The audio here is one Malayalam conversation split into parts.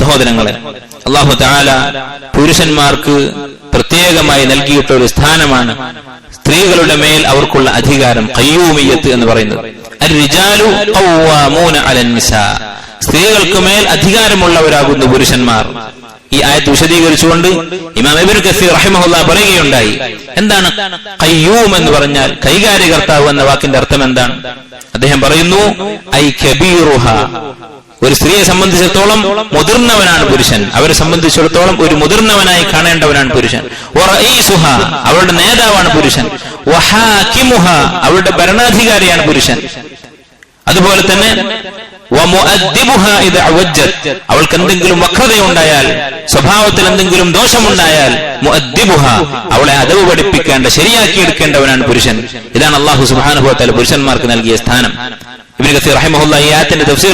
സഹോദരങ്ങളെ അള്ളാഹു താല പുരുഷന്മാർക്ക് പ്രത്യേകമായി നൽകിയിട്ട ഒരു സ്ഥാനമാണ് സ്ത്രീകളുടെ മേൽ അവർക്കുള്ള അധികാരം കയ്യൂമിയത്ത് എന്ന് പറയുന്നത്. സ്ത്രീകൾക്ക് മേൽ അധികാരമുള്ളവരാകുന്നു പുരുഷന്മാർ. ഈ ആയത്ത് വിശദീകരിച്ചുകൊണ്ട് ഇമാം ഇബ്നു കസീർ റഹിമഹുല്ല പറയുകയുണ്ടായി. എന്താണ്? കയ്യൂം എന്ന് പറഞ്ഞാൽ കൈകാര്യകർത്താവ് എന്ന വാക്കിന്റെ അർത്ഥം എന്താണ്? അദ്ദേഹം പറയുന്നു ഐ കബീറുഹ. ഒരു സ്ത്രീയെ സംബന്ധിച്ചിടത്തോളം മുതിർന്നവനാണ് പുരുഷൻ. അവരെ സംബന്ധിച്ചിടത്തോളം ഒരു മുതിർന്നവനായി കാണേണ്ടവനാണ് പുരുഷൻ. അവളുടെ നേതാവാണ് പുരുഷൻ. അവളുടെ ഭരണാധികാരിയാണ് പുരുഷൻ. അതുപോലെ തന്നെ. അവൾക്ക് എന്തെങ്കിലും വക്രതയുണ്ടായാൽ സ്വഭാവത്തിൽ എന്തെങ്കിലും ദോഷമുണ്ടായാൽ അവളെ അതവ് പഠിപ്പിക്കേണ്ട ശരിയാക്കിയെടുക്കേണ്ടവനാണ് പുരുഷൻ. ഇതാണ് അള്ളാഹു സുബാനുഭവത്താൽ പുരുഷന്മാർക്ക് നൽകിയ സ്ഥാനം.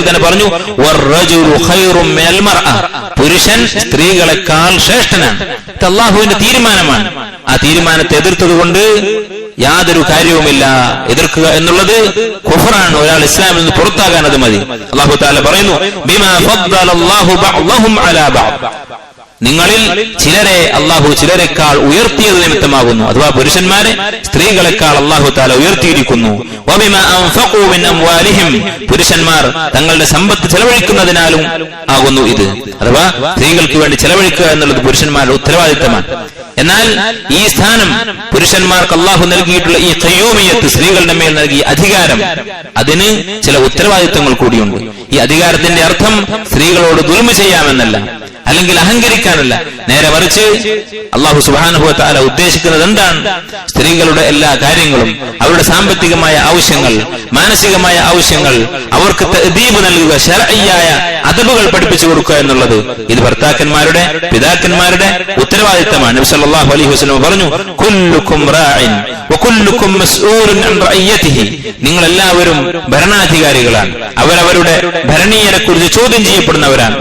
തന്നെ പറഞ്ഞു. പുരുഷൻ സ്ത്രീകളെക്കാൾ ശ്രേഷ്ഠനാണ്. അള്ളാഹുവിന്റെ തീരുമാനമാണ്. ആ തീരുമാനത്തെ എതിർത്തത് കൊണ്ട് യാതൊരു കാര്യവുമില്ല. എതിർക്കുക എന്നുള്ളത് കുഫറാണ്. ഒരാൾ ഇസ്ലാമിൽ നിന്ന് പുറത്താകാൻ അത് മതി. അള്ളാഹു താല പറയുന്നു. നിങ്ങളിൽ ചിലരെ അള്ളാഹു ചിലരെക്കാൾ ഉയർത്തിയത് നിമിത്തമാകുന്നു. അഥവാ പുരുഷന്മാരെ സ്ത്രീകളെക്കാൾ അള്ളാഹു താല ഉയർത്തിയിരിക്കുന്നു. പുരുഷന്മാർ തങ്ങളുടെ സമ്പത്ത് ചെലവഴിക്കുന്നതിനാലും ആകുന്നു ഇത്. അഥവാ സ്ത്രീകൾക്ക് വേണ്ടി ചെലവഴിക്കുക എന്നുള്ളത് പുരുഷന്മാരുടെ ഉത്തരവാദിത്തമാണ്. എന്നാൽ ഈ സ്ഥാനം പുരുഷന്മാർക്ക് അള്ളാഹു നൽകിയിട്ടുള്ള ഈ ഖയ്യൂമിയത്ത് സ്ത്രീകളുടെ മേൽ നൽകിയ അധികാരം അതിന് ചില ഉത്തരവാദിത്വങ്ങൾ കൂടിയുണ്ട്. ഈ അധികാരത്തിന്റെ അർത്ഥം സ്ത്രീകളോട് ദുൽമ ചെയ്യാമെന്നല്ല അല്ലെങ്കിൽ അഹങ്കരിക്കാനല്ല. നേരെ മറിച്ച് അള്ളാഹു സുബാനുഭവത്താല ഉദ്ദേശിക്കുന്നത് എന്താണ്? സ്ത്രീകളുടെ എല്ലാ കാര്യങ്ങളും അവരുടെ സാമ്പത്തികമായ ആവശ്യങ്ങൾ മാനസികമായ ആവശ്യങ്ങൾ അവർക്ക് തഅദീബ് നൽകുക ശരയ്യായ അതബുകൾ പഠിപ്പിച്ചു കൊടുക്കുക എന്നുള്ളത്. ഇത് ഭർത്താക്കന്മാരുടെ പിതാക്കന്മാരുടെ ഉത്തരവാദിത്തമാണ്. സല്ലല്ലാഹു അലൈഹി വസല്ലം പറഞ്ഞു മസ്ഊലുൻ അൻ റഅയതിഹി നിങ്ങൾ എല്ലാവരും ഭരണാധികാരികളാണ്. അവരവരുടെ ഭരണീയരെ കുറിച്ച് ചോദ്യം ചെയ്യപ്പെടുന്നവരാണ്.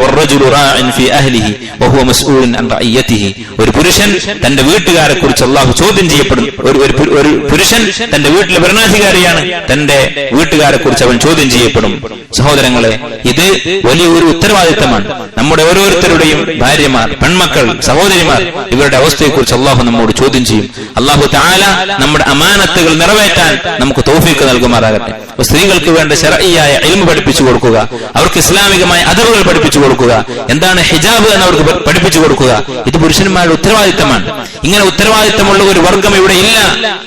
അൻ റഅയതിഹി ഒരു പുരുഷൻ തന്റെ വീട്ടുകാരെ കുറിച്ച് അള്ളാഹു ചോദ്യം ചെയ്യപ്പെടും. ഒരു ഒരു ഒരു പുരുഷൻ തന്റെ വീട്ടിലെ ഭരണാധികാരിയാണ്. തന്റെ വീട്ടുകാരെ കുറിച്ച് അവൻ ചോദ്യം ചെയ്യപ്പെടും. സഹോദരങ്ങളെ ഇത് വലിയൊരു ഉത്തരവാദിത്തമാണ്. നമ്മുടെ ഓരോരുത്തരുടെയും ഭാര്യമാർ പെൺമക്കൾ സഹോദരിമാർ ഇവരുടെ അവസ്ഥയെക്കുറിച്ച് അള്ളാഹു നമ്മോട് ചോദ്യം ചെയ്യും. അള്ളാഹു താല നമ്മുടെ അമാനത്തുകൾ നിറവേറ്റാൻ നമുക്ക് തോഫീക്ക് നൽകുമാറാകട്ടെ. സ്ത്രീകൾക്ക് വേണ്ട ശരയായ എൽമ പഠിപ്പിച്ചു കൊടുക്കുക അവർക്ക് ഇസ്ലാമികമായ അതവുകൾ പഠിപ്പിച്ചു കൊടുക്കുക എന്താണ് ഹിജാബ് എന്ന് അവർക്ക് പഠിപ്പിച്ചു കൊടുക്കുക ഇത് പുരുഷന്മാരുടെ ഉത്തരവാദിത്തമാണ്. ഇങ്ങനെ ഉത്തരവാദിത്തമുള്ള ഒരു വർഗം ഇവിടെ ഇല്ല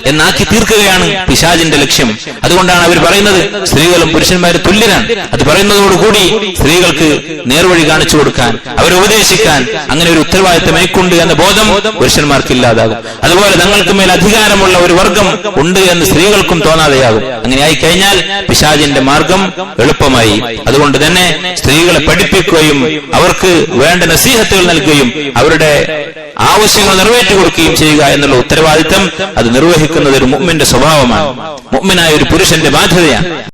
എന്നാക്കി തീർക്കുകയാണ് പിശാജിന്റെ ലക്ഷ്യം. അതുകൊണ്ടാണ് അവർ പറയുന്നത് സ്ത്രീകളും പുരുഷന്മാരും തുല്യരാണ്. അത് പറയുന്നതോടുകൂടി സ്ത്രീകൾക്ക് നേർവഴി കാണിച്ചു കൊടുക്കാൻ അവരെ ഉപദേശിക്കാൻ അങ്ങനെ ഒരു ഉത്തരവാദിത്തം എനിക്കുണ്ട് എന്ന ബോധം പുരുഷന്മാർക്ക് ഇല്ലാതാകും. അതുപോലെ തങ്ങൾക്ക് മേൽ അധികാരമുള്ള ഒരു വർഗം ഉണ്ട് എന്ന് സ്ത്രീകൾക്കും തോന്നാതെയാകും. അങ്ങനെ ആയി കഴിഞ്ഞാൽ പിശാജിന്റെ മാർഗം എളുപ്പമായി. അതുകൊണ്ട് തന്നെ സ്ത്രീകളെ പഠിപ്പിക്കുകയും അവർക്ക് വേണ്ട നസീഹത്തുകൾ നൽകുകയും അവരുടെ ആവശ്യങ്ങൾ നിറവേറ്റി കൊടുക്കുകയും ചെയ്യുക എന്നുള്ള ഉത്തരവാദിത്തം അത് നിർവഹിക്കുന്നത് ഒരു മുമ്മിന്റെ സ്വഭാവമാണ്. മുമ്മിനായ ഒരു പുരുഷന്റെ 退呀呀